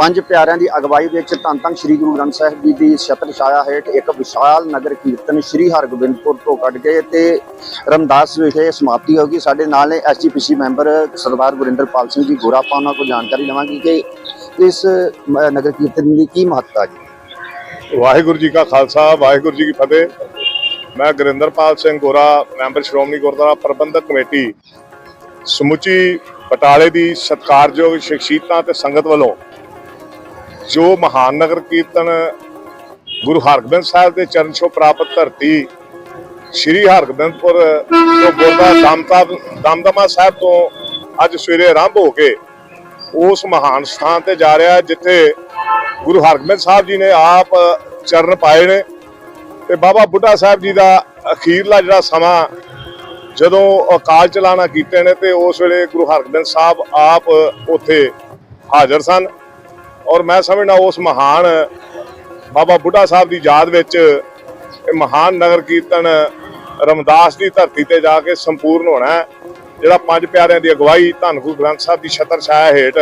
ਪੰਜ ਪਿਆਰਿਆਂ ਦੀ ਅਗਵਾਈ ਵਿੱਚ ਧੰਨ ਧੰਨ ਸ੍ਰੀ ਗੁਰੂ ਗ੍ਰੰਥ ਸਾਹਿਬ ਜੀ ਦੀ ਛਤਰ ਛਾਇਆ ਹੇਠ ਇੱਕ ਵਿਸ਼ਾਲ ਨਗਰ ਕੀਰਤਨ ਸ੍ਰੀ ਹਰਗੋਬਿੰਦਪੁਰ ਤੋਂ ਕੱਢ ਕੇ ਤੇ ਰਮਦਾਸ ਵਿਖੇ ਸਮਾਪਤੀ ਹੋ ਗਈ। ਸਾਡੇ ਨਾਲ ਨੇ ਐਸਜੀਪੀਸੀ ਮੈਂਬਰ ਸਰਦਾਰ ਗੁਰਿੰਦਰਪਾਲ ਸਿੰਘ ਜੀ ਗੋਰਾ, ਆਪਾਂ ਉਹਨਾਂ ਕੋਲ ਜਾਣਕਾਰੀ ਲਵਾਂਗੇ ਕਿ ਇਸ ਨਗਰ ਕੀਰਤਨ ਦੀ ਕੀ ਮਹੱਤਤਾ ਜੀ। ਵਾਹਿਗੁਰੂ ਜੀ ਕਾ ਖਾਲਸਾ, ਵਾਹਿਗੁਰੂ ਜੀ ਕੀ ਫਤਿਹ। ਮੈਂ ਗੁਰਿੰਦਰਪਾਲ ਸਿੰਘ ਗੋਰਾ, ਮੈਂਬਰ ਸ਼੍ਰੋਮਣੀ ਗੁਰਦੁਆਰਾ ਪ੍ਰਬੰਧਕ ਕਮੇਟੀ, ਸਮੁੱਚੀ ਪਟਾਲੇ ਦੀ ਸਤਿਕਾਰਯੋਗ ਸ਼ਖਸੀਅਤਾਂ ਤੇ ਸੰਗਤ ਵੱਲੋਂ ਜੋ ਮਹਾਨ ਨਗਰ ਕੀਰਤਨ ਗੁਰੂ ਹਰਗੋਬਿੰਦ ਸਾਹਿਬ ਦੇ ਚਰਨ ਛੋ ਪ੍ਰਾਪਤ ਧਰਤੀ, ਸ੍ਰੀ ਹਰਗੋਬਿੰਦਪੁਰ ਤੋਂ ਗੁਰਦਾ ਦਮਤਾ ਦਮਦਮਾ ਸਾਹਿਬ ਤੋਂ ਅੱਜ ਸਵੇਰੇ ਆਰੰਭ ਹੋ ਕੇ ਉਸ ਮਹਾਨ ਸਥਾਨ ਤੇ ਜਾ ਰਿਹਾ, ਜਿੱਥੇ ਗੁਰੂ ਹਰਗੋਬਿੰਦ ਸਾਹਿਬ ਜੀ ਨੇ ਆਪ ਚਰਨ ਪਾਏ ਨੇ ਤੇ ਬਾਬਾ ਬੁੱਢਾ ਸਾਹਿਬ ਜੀ ਦਾ ਅਖੀਰਲਾ ਜਿਹੜਾ ਸਮਾਂ ਜਦੋਂ ਅਕਾਲ ਚਲਾਣਾ ਕੀਤੇ ਨੇ ਤੇ ਉਸ ਵੇਲੇ ਗੁਰੂ ਹਰਗੋਬਿੰਦ ਸਾਹਿਬ ਆਪ ਉੱਥੇ ਹਾਜ਼ਰ ਸਨ। ਔਰ ਮੈਂ ਸਮਝਣਾ ਉਸ ਮਹਾਨ ਬਾਬਾ ਬੁੱਢਾ ਸਾਹਿਬ ਦੀ ਯਾਦ ਵਿੱਚ ਇਹ ਮਹਾਨ ਨਗਰ ਕੀਰਤਨ ਰਮਦਾਸ ਦੀ ਧਰਤੀ ਤੇ ਜਾ ਕੇ ਸੰਪੂਰਨ ਹੋਣਾ ਜਿਹੜਾ ਪੰਜ ਪਿਆਰਿਆਂ ਦੀ ਅਗਵਾਈ ਧੰਨ ਗੁਰੂ ਗ੍ਰੰਥ ਸਾਹਿਬ ਦੀ ਛਤਰ ਛਾਇਆ ਹੇਠ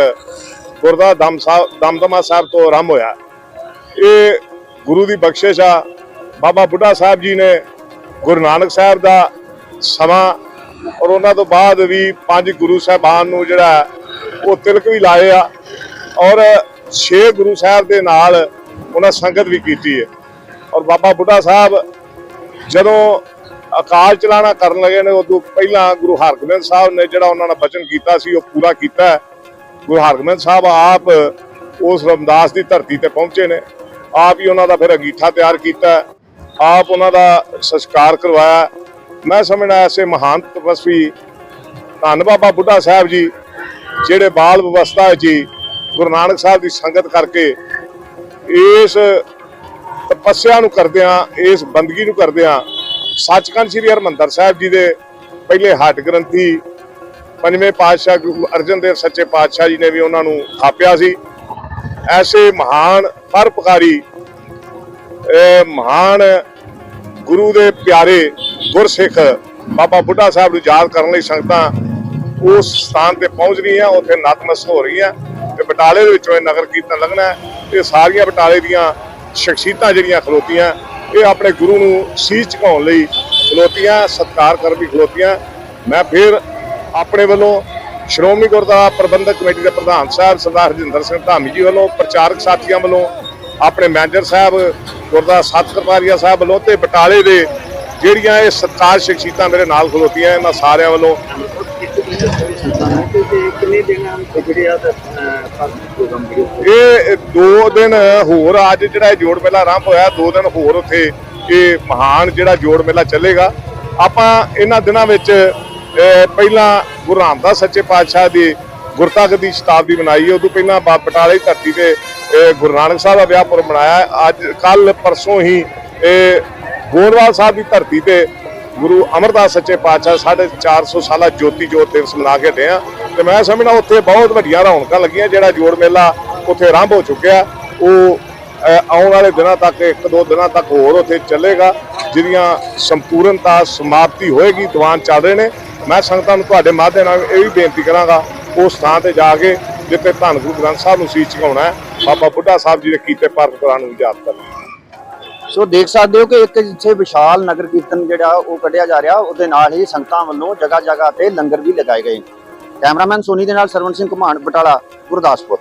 ਗੁਰਦਾ ਦਮ ਸਾਹਿਬ ਦਮਦਮਾ ਸਾਹਿਬ ਤੋਂ ਆਰੰਭ ਹੋਇਆ। ਇਹ ਗੁਰੂ ਦੀ ਬਖਸ਼ਿਸ਼ ਆ। ਬਾਬਾ ਬੁੱਢਾ ਸਾਹਿਬ ਜੀ ਨੇ ਗੁਰੂ ਨਾਨਕ ਸਾਹਿਬ ਦਾ ਸਮਾਂ ਔਰ ਉਹਨਾਂ ਤੋਂ ਬਾਅਦ ਵੀ ਪੰਜ ਗੁਰੂ ਸਾਹਿਬਾਨ ਨੂੰ ਜਿਹੜਾ ਉਹ ਤਿਲਕ ਵੀ ਲਾਏ ਆ। ਔਰ ਛੇ ਗੁਰੂ ਸਾਹਿਬ ਦੇ ਨਾਲ ਉਹਨਾਂ ਸੰਗਤ ਵੀ ਕੀਤੀ ਹੈ। ਔਰ ਬਾਬਾ ਬੁੱਢਾ ਸਾਹਿਬ ਜਦੋਂ ਅਕਾਲ ਚਲਾਣਾ ਕਰਨ ਲੱਗੇ ਨੇ, ਉਦੋਂ ਪਹਿਲਾਂ ਗੁਰੂ ਹਰਗੋਬਿੰਦ ਸਾਹਿਬ ਨੇ ਜਿਹੜਾ ਉਹਨਾਂ ਨਾਲ ਬਚਨ ਕੀਤਾ ਸੀ, ਉਹ ਪੂਰਾ ਕੀਤਾ ਗੁਰੂ ਹਰਗੋਬਿੰਦ ਸਾਹਿਬ ਆਪ ਉਸ ਰਮਦਾਸ ਦੀ ਧਰਤੀ ਤੇ ਪਹੁੰਚੇ ਨੇ। ਆਪ ਹੀ ਉਹਨਾਂ ਦਾ ਫਿਰ ਅਗੀਠਾ ਤਿਆਰ ਕੀਤਾ ਆਪ ਉਹਨਾਂ ਦਾ ਸੰਸਕਾਰ ਕਰਵਾਇਆ ਮੈਂ ਸਮਝਣਾ ਐਸੇ ਮਹਾਨ ਤਪਸਵੀ ਧੰਨ ਬਾਬਾ ਬੁੱਢਾ ਸਾਹਿਬ ਜੀ, ਜਿਹੜੇ ਬਾਲ ਵਿਵਸਥਾ ਜੀ ਗੁਰੂ ਨਾਨਕ ਸਾਹਿਬ ਦੀ ਸੰਗਤ ਕਰਕੇ ਇਸ ਤਪੱਸਿਆ ਨੂੰ ਕਰਦਿਆਂ, ਇਸ ਬੰਦਗੀ ਨੂੰ ਕਰਦਿਆਂ ਸੱਚਖੰਡ ਸ੍ਰੀ ਹਰਮੰਦਰ ਸਾਹਿਬ ਜੀ ਦੇ ਪਹਿਲੇ ਹੱਟ ਗ੍ਰੰਥੀ ਪੰਜਵੇਂ ਪਾਤਸ਼ਾਹ ਗੁਰੂ ਅਰਜਨ ਦੇਵ ਸੱਚੇ ਪਾਤਸ਼ਾਹ ਜੀ ਨੇ ਵੀ ਉਹਨਾਂ ਨੂੰ ਥਾਪਿਆ ਸੀ। ਐਸੇ ਮਹਾਨ ਪਰਪਕਾਰੀ ਇਹ ਮਹਾਨ ਗੁਰੂ ਦੇ ਪਿਆਰੇ ਗੁਰਸਿੱਖ ਬਾਬਾ ਬੁੱਢਾ ਸਾਹਿਬ ਨੂੰ ਯਾਦ ਕਰਨ ਲਈ ਸੰਗਤਾਂ ਉਸ ਸਥਾਨ ਤੇ ਪਹੁੰਚ ਰਹੀਆਂ, ਉੱਥੇ ਨਤਮਸਤ ਹੋ ਰਹੀਆਂ। ਤੇ ਬਟਾਲੇ ਦੇ ਵਿੱਚੋਂ ਇਹ ਨਗਰ ਕੀਰਤਨ ਲੱਗਣਾ ਹੈ। ਇਹ ਸਾਰੀਆਂ ਬਟਾਲੇ ਦੀਆਂ ਸ਼ਖਸੀਅਤਾਂ ਜਿਹੜੀਆਂ ਖਲੋਤੀਆਂ, ਇਹ ਆਪਣੇ ਗੁਰੂ ਨੂੰ ਸੀਸ ਝੁਕਾਉਣ ਲਈ ਖਲੋਤੀਆਂ, ਸਤਿਕਾਰ ਕਰਨ ਲਈ ਖਲੋਤੀਆਂ ਮੈਂ ਫਿਰ ਆਪਣੇ ਵੱਲੋਂ ਸ਼੍ਰੋਮਣੀ ਗੁਰਦੁਆਰਾ ਪ੍ਰਬੰਧਕ ਕਮੇਟੀ ਦੇ ਪ੍ਰਧਾਨ ਸਾਹਿਬ ਸਰਦਾਰ ਹਰਜਿੰਦਰ ਸਿੰਘ ਧਾਮੀ ਜੀ ਵੱਲੋਂ, ਪ੍ਰਚਾਰਕ ਸਾਥੀਆਂ ਵੱਲੋਂ, ਆਪਣੇ ਮੈਨੇਜਰ ਸਾਹਿਬ, ਗੁਰਦੁਆਰਾ ਸੱਤ ਸਾਹਿਬ ਵੱਲੋਂ ਤੇ ਬਟਾਲੇ ਦੇ ਜਿਹੜੀਆਂ ਇਹ ਸਤਿਕਾਰ ਸ਼ਖਸੀਅਤਾਂ ਮੇਰੇ ਨਾਲ ਖਲੋਤੀਆਂ, ਇਹਨਾਂ ਸਾਰਿਆਂ ਵੱਲੋਂ ਕਿੰਨੇ ਦਿਨਾਂ ਜਿਹੜੇ ਆ ਪ੍ਰੋਗਰਾਮ ਇਹ ਦੋ ਦਿਨ ਹੋਰ ਅੱਜ ਜਿਹੜਾ ਜੋੜ ਮੇਲਾ ਆਰੰਭ ਹੋਇਆ, ਦੋ ਦਿਨ ਹੋਰ ਉੱਥੇ ਇਹ ਮਹਾਨ ਜਿਹੜਾ ਜੋੜ ਮੇਲਾ ਚੱਲੇਗਾ। ਆਪਾਂ ਇਹਨਾਂ ਦਿਨਾਂ ਵਿੱਚ ਪਹਿਲਾਂ ਗੁਰੂ ਰਾਮਦਾਸ ਸੱਚੇ ਪਾਤਸ਼ਾਹ ਦੀ ਗੁਰਤਕ ਦੀ ਸ਼ਤਾਬਦੀ ਮਨਾਈ ਹੈ। ਉਦੋਂ ਪਹਿਲਾਂ ਬਟਾਲੇ ਧਰਤੀ ਤੇ ਗੁਰੂ ਨਾਨਕ ਸਾਹਿਬ ਦਾ ਵਿਆਹ ਪੁਰਬ ਮਨਾਇਆ। ਅੱਜ ਕੱਲ ਪਰਸੋਂ ਹੀ ਇਹ ਗੋਂਦਵਾਲ ਸਾਹਿਬ ਦੀ ਧਰਤੀ ਤੇ ਗੁਰੂ ਅਮਰਦਾਸ ਸੱਚੇ ਪਾਤਸ਼ਾਹ ਸਾਢੇ 400 ਸਾਲਾ ਜੋਤੀ ਜੋਤ ਦਿਵਸ ਮਨਾ ਕੇ ਹਟੇ ਆ। ਤੇ ਮੈਂ ਸਮਝਣਾ ਉੱਥੇ ਬਹੁਤ ਵੱਡੀਆਂ ਰੌਣਕਾਂ ਲੱਗੀਆਂ, ਜਿਹੜਾ ਜੋੜ ਮੇਲਾ ਉੱਥੇ ਆਰੰਭ ਹੋ ਚੁੱਕਿਆ ਉਹ ਆਉਣ ਵਾਲੇ ਦਿਨਾਂ ਤੱਕ, ਇੱਕ ਦੋ ਦਿਨਾਂ ਤੱਕ ਹੋਰ ਉੱਥੇ ਚੱਲੇਗਾ, ਜਿਹਦੀਆਂ ਸੰਪੂਰਨਤਾ ਸਮਾਪਤੀ ਹੋਏਗੀ, ਦੀਵਾਨ ਚੱਲ ਰਹੇ ਨੇ। ਮੈਂ ਸੰਗਤਾਂ ਨੂੰ ਤੁਹਾਡੇ ਮਾਧਿਅਮ ਨਾਲ ਇਹ ਵੀ ਬੇਨਤੀ ਕਰਾਂਗਾ, ਉਸ ਥਾਂ ਤੇ ਜਾ ਕੇ ਜਿੱਥੇ ਧੰਨ ਗੁਰੂ ਗ੍ਰੰਥ ਸਾਹਿਬ ਨੂੰ ਸੀਸ ਝੁਕਾਉਣਾ ਹੈ, ਬਾਬਾ ਬੁੱਢਾ ਸਾਹਿਬ ਜੀ ਦੇ ਕੀਤੇ ਪਾਰਕ ਕੁਰਾਨ ਨੂੰ ਯਾਦ ਕਰਨਾ ਸੋ ਦੇਖ ਸਕਦੇ ਹੋ ਕਿ ਇੱਕ ਜਿੱਥੇ ਵਿਸ਼ਾਲ ਨਗਰ ਕੀਰਤਨ ਜਿਹੜਾ ਉਹ ਕੱਢਿਆ ਜਾ ਰਿਹਾ, ਉਹਦੇ ਨਾਲ ਹੀ ਸੰਗਤਾਂ ਵੱਲੋਂ ਜਗ੍ਹਾ ਜਗ੍ਹਾ ਤੇ ਲੰਗਰ ਵੀ ਲਗਾਏ ਗਏ ਕੈਮਰਾਮੈਨ ਸੋਨੀ ਦੇ ਨਾਲ ਸਰਵਣ ਸਿੰਘ ਘੁਮਾਣ, ਬਟਾਲਾ, ਗੁਰਦਾਸਪੁਰ।